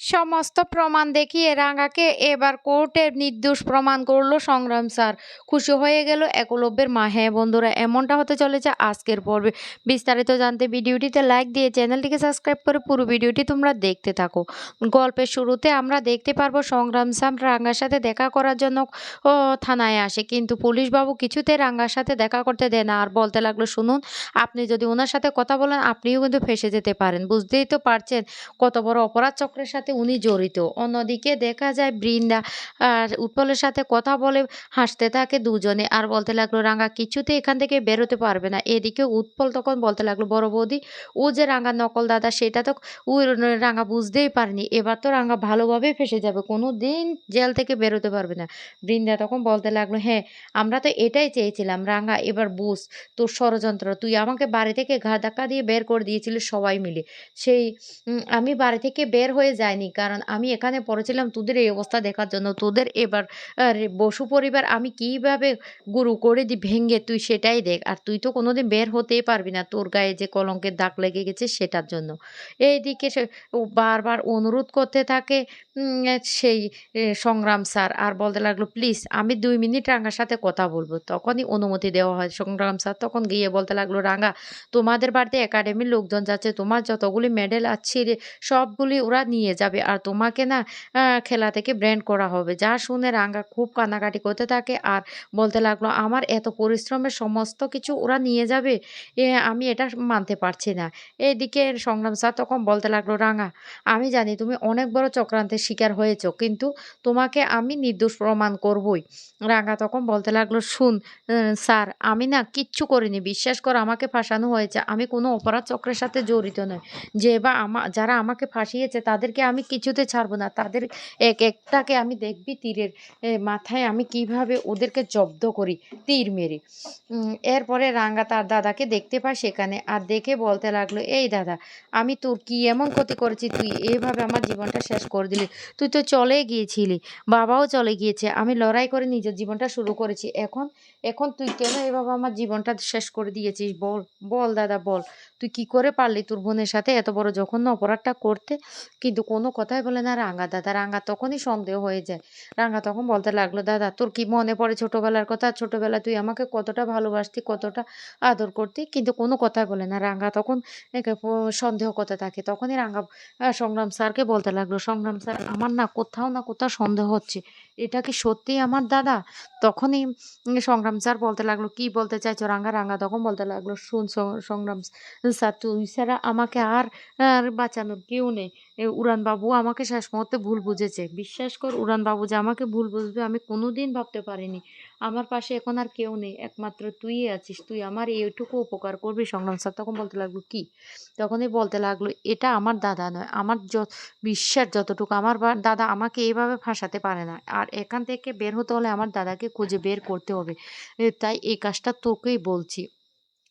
সমস্ত প্রমাণ দেখিয়ে রাঙাকে এবার কোর্টে নির্দোষ প্রমাণ করল সংগ্রাম স্যার। খুশি হয়ে গেল একলব্যের মা। হ্যাঁ বন্ধুরা, এমনটা হতে চলেছে আজকের পর্বে। বিস্তারিত জানতে ভিডিওটিতে লাইক দিয়ে চ্যানেলটিকে সাবস্ক্রাইব করে পুরো ভিডিওটি তোমরা দেখতে থাকো। গল্পের শুরুতে আমরা দেখতে পারব সংগ্রাম স্যার রাঙ্গার সাথে দেখা করার জন্য থানায় আসে। কিন্তু পুলিশবাবু কিছুতে রাঙ্গার সাথে দেখা করতে দেয় না। আর বলতে লাগল, শুনুন, আপনি যদি ওনার সাথে কথা বলেন, আপনিও কিন্তু ফেসে যেতে পারেন। বুঝতেই তো পারছেন কত বড় অপরাধ চক্রের সাথে উনি জড়িত। অন্যদিকে দেখা যায় বৃন্দা আর উৎপলের সাথে কথা বলে হাসতে থাকে দুজনে। আর বলতে লাগল রাঙ্গা কিছুতে এখান থেকে বেরোতে পারবে না। এদিকে উৎপল তখন বলতে লাগল, বড় বৌদি, ও যে রাঙ্গা নকল দাদা, সেটা তো ও রাঙ্গা বুঝতেই পারেনি। এবার তো রাঙ্গা ভালোভাবে ফেসে যাবে, কোনো দিন জেল থেকে বেরোতে পারবে না। বৃন্দা তখন বলতে লাগল হ্যাঁ আমরা তো এটাই চেয়েছিলাম। রাঙ্গা এবার বুঝ তোর ষড়যন্ত্র। তুই আমাকে বাড়ি থেকে ঘা ধাক্কা দিয়ে বের করে দিয়েছিলি সবাই মিলে। সেই আমি বাড়ি থেকে বের হয়ে যাইনি কারণ আমি এখানে পড়েছিলাম, তোদের এই অবস্থা দেখার জন্য। তোদের এবার বসু পরিবার আমি কীভাবে গুরু করে দি ভেঙ্গে তুই সেটাই দেখ। আর তুই তো কোনোদিন বের হতেই পারবি না তোর গায়ে যে কলঙ্কের দাগ লেগে গেছে সেটার জন্য। এইদিকে সে বারবার অনুরোধ করতে থাকে সেই সংগ্রাম স্যার। আর বলতে লাগল, প্লিজ, আমি দুই মিনিট রাঙ্গার সাথে কথা বলব। তখনই অনুমতি দেওয়া হয় সংগ্রাম স্যার। তখন গিয়ে বলতে লাগল, রাঙ্গা, তোমাদের বাড়িতে একাডেমির লোকজন যাচ্ছে। তোমার যতগুলি মেডেল আছে সবগুলি ওরা নিয়ে যাবে। আর তোমাকে না খেলা থেকে ব্র্যান্ড করা হবে। যা শুনে রাঙ্গা খুব কান্নাকাটি করতে থাকে আর বলতে লাগল, আমার এত পরিশ্রমের সমস্ত কিছু ওরা নিয়ে যাবে? আমি এটা মানতে পারছি না। এইদিকে সংগ্রাম স্যার তখন বলতে লাগল রাঙা আমি জানি তুমি অনেক বড় চক্রান্তের শিকার হয়েছো, কিন্তু তোমাকে আমি নির্দোষ প্রমাণ করবই। রাঙা তখন বলতে লাগল, শুন স্যার, আমি না কিচ্ছু করিনি। বিশ্বাস কর, আমাকে ফাঁসানো হয়েছে। আমি কোনো অপরাধ চক্রের সাথে জড়িত নয় যে বা আমা, যারা আমাকে ফাঁসিয়েছে তাদেরকে আমি কিছুতে ছাড়বো না। তাদের এক একটাকে আমি দেখবি তীরের মাথায় আমি কীভাবে ওদেরকে জব্দ করি, তীর মেরে। এরপরে রাঙ্গা তার দাদাকে দেখতে পায় সেখানে আর দেখে বলতে লাগল, এই দাদা, আমি তোর কি এমন ক্ষতি করেছি? তুই এইভাবে আমার জীবনটা শেষ করে দিলি। তুই তো চলে গিয়েছিলি, বাবাও চলে গিয়েছে। আমি লড়াই করে নিজের জীবনটা শুরু করেছি। এখন এখন তুই কেন এভাবে আমার জীবনটা শেষ করে দিয়েছিস? বল বল দাদা, বল। তুই কি করে পারলি তোর বোনের সাথে এত বড় জঘন্য অপরাধটা করতে? কিন্তু কোনো কথাই বলে না রাঙ্গা দাদা। রাঙ্গা তখনই সন্দেহ হয়ে যায়। রাঙ্গা তখন বলতে লাগল, দাদা, তোর কি মনে পড়ে ছোটবেলার কথা? ছোটবেলা তুই আমাকে কতটা ভালোবাসতি, কতটা আদর করতি? কিন্তু কোনো কথাই বলে না। রাঙ্গা তখন সন্দেহ করতে থাকে। তখনই রাঙ্গা সংগ্রাম স্যারকে বলতে লাগল, সংগ্রাম স্যার, আমার না কোথাও না কোথাও সন্দেহ হচ্ছে। এটা কি সত্যি আমার দাদা? তখনই সংগ্রাম স্যার বলতে লাগল, কি বলতে চাইছো? রাঙ্গা রাঙ্গা তখন বলতে লাগল, শুন সংগ্রাম স্যার, তুই ছাড়া আমাকে আর আর বাঁচানোর কেউ নেই। উড়ানবাবু উড়ান বাবু আমাকে শেষ মুহূর্তে ভুল বুঝেছে। বিশ্বাস কর উড়ানবাবু যে আমাকে ভুল বুঝবে আমি কোনোদিন ভাবতে পারিনি। আমার পাশে এখন আর কেউ নেই। একমাত্র তুই আছিস। তুই আমার এইটুকু উপকার করবি। সংগ্রাম স্যার তখন বলতে লাগল, কি? তখনই বলতে লাগল, এটা আমার দাদা নয়। আমার বিশ্বাস যতটুকু, আমার দাদা আমাকে এইভাবে ফাঁসাতে পারে না। আর এখান থেকে বের হতে হলে আমার দাদাকে খুঁজে বের করতে হবে। তাই এই কাজটা তোকেই বলছি।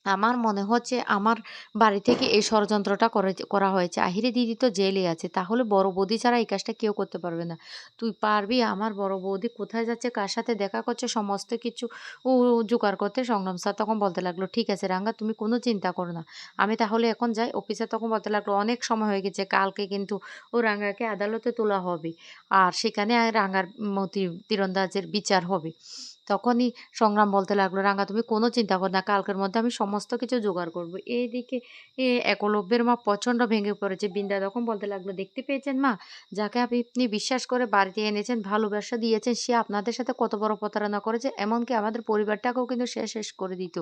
আমার মনে হচ্ছে আমার বাড়ি থেকে এই ষড়যন্ত্রটা করে হয়েছে। আহিরে দিদি তো জেলে আছে, তাহলে বড় বৌদি ছাড়া এই কাজটা কেউ করতে পারবে না। তুই পারবি, আমার বড় বৌদি কোথায় যাচ্ছে, কার সাথে দেখা করছে, সমস্ত কিছু ও জোগাড় করতে সংগ্রাম স্যার তখন বলতে লাগল, ঠিক আছে রাঙ্গা, তুমি কোনো চিন্তা করো না। আমি তাহলে এখন যাই। অফিসে তখন বলতে লাগল, অনেক সময় হয়ে গেছে, কালকে কিন্তু ও রাঙ্গাকে আদালতে তোলা হবে। আর সেখানে রাঙ্গার মতি তীরন্দাজের বিচার হবে। তখনই সংগ্রাম বলতে লাগল রাঙা তুমি কোনো চিন্তা করো না, কালকের মধ্যে আমি সমস্ত কিছু জোগাড় করব। এইদিকে এ একলব্যের মা প্রচণ্ড ভেঙে পড়েছে। বিন্দা তখন বলতে লাগল, দেখতে পেয়েছেন মা? যাকে আপনি বিশ্বাস করে বাড়িতে এনেছেন, ভালোবাসা দিয়েছেন, সে আপনাদের সাথে কত বড় প্রতারণা করেছে, এমনকি আমাদের পরিবারটাকেও কিন্তু সে শেষ করে দিত।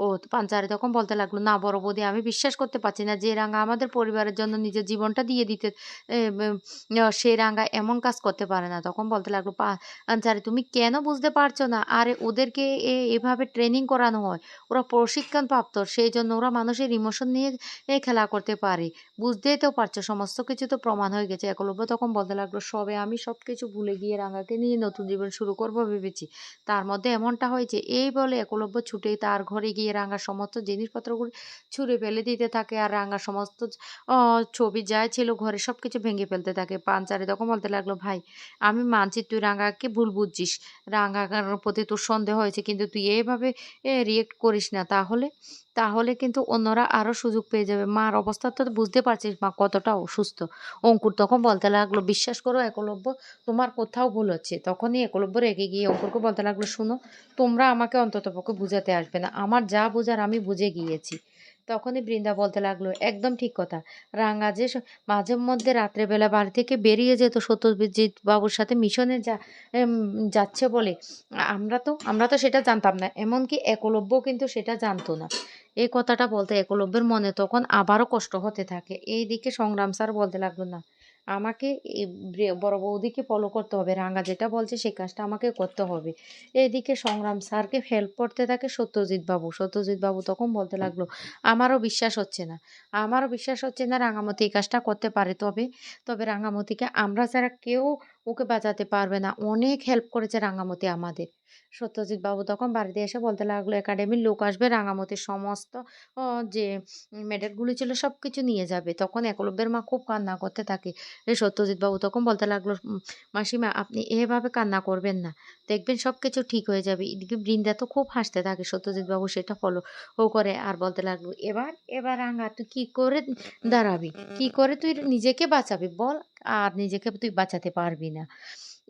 ও পাঞ্চারি তখন বলতে লাগল না বড় বৌদি আমি বিশ্বাস করতে পারছি না যে রাঙ্গা আমাদের পরিবারের জন্য নিজের জীবনটা দিয়ে দিতে এ, উম, আহ, সে রাঙ্গা এমন কাজ করতে পারে না। তখন বলতে লাগল পা আনসারি তুমি কেন বুঝতে পারছ না? আরে ওদেরকে এভাবে ট্রেনিং করানো হয়। ওরা প্রশিক্ষণ প্রাপ্ত সেই জন্য ওরা মানুষের ইমোশন নিয়ে খেলা করতে পারে। বুঝতেই তো পারছ সমস্ত কিছু তো প্রমাণ হয়ে গেছে। একলব্য তখন বলতে লাগল সবে আমি সব কিছু ভুলে গিয়ে রাঙাকে নিয়ে নতুন জীবন শুরু করব ভেবেছি। তার মধ্যে এমনটা হয়েছে এই বলে একলব্য ছুটে তার ঘরে গিয়ে রাঙার সমস্ত জিনিসপত্রগুলো ছুঁড়ে ফেলে দিতে থাকে আর রাঙা সমস্ত ছবি যা ছিল ঘরে সব কিছু ভেঙে ফেলতে থাকে। পাঞ্চারে তখন বলতে লাগল, ভাই, আমি মানছি তুই রাঙাকে ভুল বুঝছিস। রাঙার প্রতি তোর সন্দেহ হয়েছে, কিন্তু তুই এভাবে রিয়েক্ট করিস না। তাহলে তাহলে কিন্তু অন্যরা আরও সুযোগ পেয়ে যাবে। মার অবস্থা তো বুঝতে পারছিস মা কতটা অসুস্থ। অঙ্কুর তখন বলতে লাগল, বিশ্বাস করো একলব্য, তোমার কোথাও ভুল হচ্ছে। তখনই একলব্য রেগে গিয়ে অঙ্কুরকে বলতে লাগল, শুনো, তোমরা আমাকে অন্ততপক্ষে বুঝাতে আসবে না। আমার যা বোঝার আমি বুঝে গিয়েছি। তখনই বৃন্দা বলতে লাগল, একদম ঠিক কথা। রাঙা যে মাঝে মধ্যে রাত্রেবেলা বাড়ি থেকে বেরিয়ে যেত সত্যজিৎ বাবুর সাথে মিশনে যা যাচ্ছে বলে। আমরা তো আমরা তো সেটা জানতাম না। এমনকি একলব্য কিন্তু সেটা জানতো না। এই কথাটা বলতে একলব্যের মনে তখন আবারও কষ্ট হতে থাকে। এই দিকে সংগ্রাম স্যার বলতে লাগল, না আমাকে এই বড় বৌদিকে ফলো করতে হবে। রাঙা যেটা বলছে সেই কাজটা আমাকে করতে হবে। এদিকে সংগ্রাম স্যারকে হেল্প করতে থাকে সত্যজিৎ বাবু। সত্যজিৎ বাবু তখন বলতে লাগল আমারও বিশ্বাস হচ্ছে না। আমারও বিশ্বাস হচ্ছে না রাঙামতি এই কাজটা করতে পারে তবে। তবে রাঙামতিকে আমরা ছাড়া কেউ ওকে বাঁচাতে পারবে না। অনেক হেল্প করেছে রাঙামতি আমাদের। সত্যজিৎ বাবু তখন বাড়িতে এসে বলতে লাগল, একাডেমির লোক আসবে, রাঙামতির সমস্ত যে মেডেলগুলি ছিল সব কিছু নিয়ে যাবে। তখন একলব্যের মা খুব কান্না করতে থাকে। সত্যজিৎ বাবু তখন বলতে লাগল মাসিমা, আপনি এভাবে কান্না করবেন না। দেখবেন সব কিছু ঠিক হয়ে যাবে। এদিকে বৃন্দা তো খুব হাসতে থাকে, সত্যজিৎ বাবু সেটা ফলো ও করে আর বলতে লাগল, এবার এবার রাঙা, তুই কী করে দাঁড়াবি? কি করে তুই নিজেকে বাঁচাবি বল? আর নিজেকে তুই বাঁচাতে পারবি না।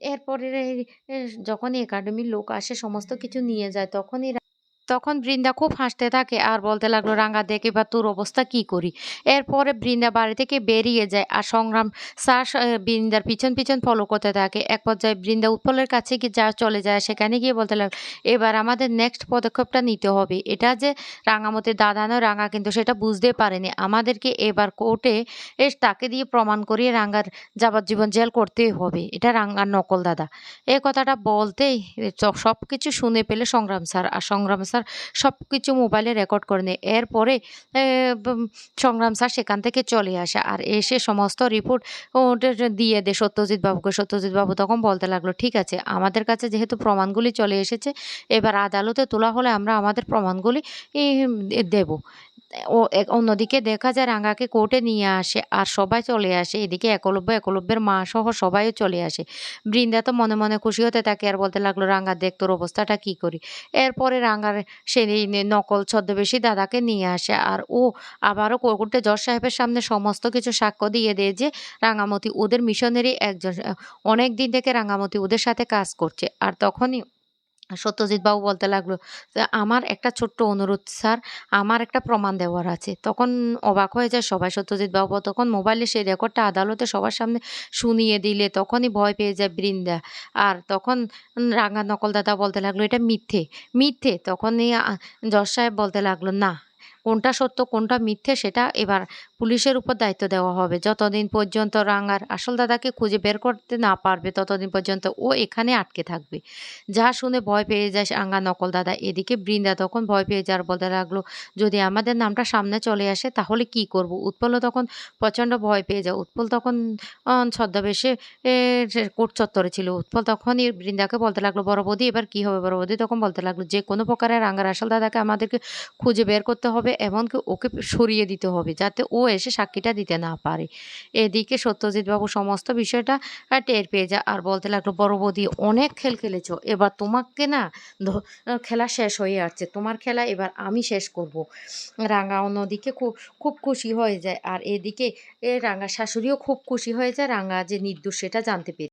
এরপরে যখন যখনই একাডেমির লোক আসে সমস্ত কিছু নিয়ে যায় তখন রা- তখন বৃন্দা খুব হাসতে থাকে আর বলতে লাগল রাঙা দেখে এবার তোর অবস্থা কি করি? এরপরে বৃন্দা বাড়ি থেকে বেরিয়ে যায় আর সংগ্রাম স্যার বৃন্দার পিছন পিছন ফলো করতে থাকে। এক পর্যায়ে বৃন্দা উৎপলের কাছে গিয়ে যা চলে যায়, সেখানে গিয়ে বলতে লাগল, এবার আমাদের নেক্সট পদক্ষেপটা নিতে হবে। এটা যে রাঙামতির দাদা নয়, রাঙা কিন্তু সেটা বুঝতে পারেনি। আমাদেরকে এবার কোর্টে এস, তাকে দিয়ে প্রমাণ করিয়ে রাঙার যাবজ্জীবন জেল করতেই হবে। এটা রাঙার নকল দাদা। এ কথাটা বলতেই সব কিছু শুনে পেলে সংগ্রাম স্যার। আর সংগ্রাম স্যার সব কিছু মোবাইলে রেকর্ড করে নেয়। এরপরে সংগ্রাম স্যার সেখান থেকে চলে আসে আর এসে সমস্ত রিপোর্ট দিয়ে দেয় সত্যজিৎ বাবুকে। সত্যজিৎ বাবু তখন বলতে লাগল, ঠিক আছে, আমাদের কাছে যেহেতু প্রমাণগুলি চলে এসেছে, এবার আদালতে তোলা হলে আমরা আমাদের প্রমাণগুলি দেব। ও এক- অন্যদিকে দেখা যায় রাঙাকে কোর্টে নিয়ে আসে আর সবাই চলে আসে। এদিকে একলব্য একলব্যের মা সহ সবাইও চলে আসে। বৃন্দা তো মনে মনে খুশি হতে থাকে আর বলতে লাগল, রাঙা, দেখ তোর অবস্থাটা কি করি? এরপরে রাঙার সেই নকল ছদ্মবেশী দাদাকে নিয়ে আসে আর ও আবারও কোর্টে জজ সাহেবের সামনে সমস্ত কিছু সাক্ষ্য দিয়ে দেয় যে রাঙামতি ওদের মিশনেরই একজন। অনেক দিন থেকে রাঙামতি ওদের সাথে কাজ করছে। আর তখনই সত্যজিৎ বাবু বলতে লাগল যে, আমার একটা ছোট্ট অনুরোধ স্যার। আমার একটা প্রমাণ দেওয়ার আছে। তখন অবাক হয়ে যায় সবাই। সত্যজিৎ বাবু তখন মোবাইলে সেই রেকর্ডটা আদালতে সবার সামনে শুনিয়ে দিলে। তখনই ভয় পেয়ে যায় বৃন্দা। আর তখন রাঙা নকল দাদা বলতে লাগল এটা মিথ্যে মিথ্যে। তখনই যশ সাহেব বলতে লাগল না কোনটা সত্য, কোনটা মিথ্যে সেটা এবার পুলিশের উপর দায়িত্ব দেওয়া হবে। যতদিন পর্যন্ত রাঙার আসল দাদাকে খুঁজে বের করতে না পারবে, ততদিন পর্যন্ত ও এখানে আটকে থাকবে। যা শুনে ভয় পেয়ে যায় রাঙা নকল দাদা। এদিকে বৃন্দা তখন ভয় পেয়ে যার বলতে লাগল, যদি আমাদের নামটা সামনে চলে আসে তাহলে কি করব? উৎপলও তখন প্রচণ্ড ভয় পেয়ে যায়। উৎপল তখন ছদ্মবেশে কোর্ট চত্বরে ছিল। উৎপল তখনই বৃন্দাকে বলতে লাগল, বড় বৌদি, এবার কি হবে? বড় বৌদি তখন বলতে লাগল, যে কোনো প্রকারে রাঙার আসল দাদাকে আমাদেরকে খুঁজে বের করতে হবে এমনকি ওকে সরিয়ে দিতে হবে যাতে ও এসে সাক্ষীটা দিতে না পারে। এদিকে সত্যজিৎ বাবু সমস্ত বিষয়টা টের পেয়ে যায় আর বলতে লাগল, বড় বৌদি, অনেক খেল খেলেছো, এবার তোমাকে না খেলা শেষ হয়ে আসছে, তোমার খেলা এবার আমি শেষ করব। রাঙা অন্যদিকে খুব খুব খুশি হয়ে যায় আর এদিকে, এ রাঙা শাশুড়িও খুব খুশি হয়ে যায়, রাঙা যে নির্দোষ সেটা জানতে পেরে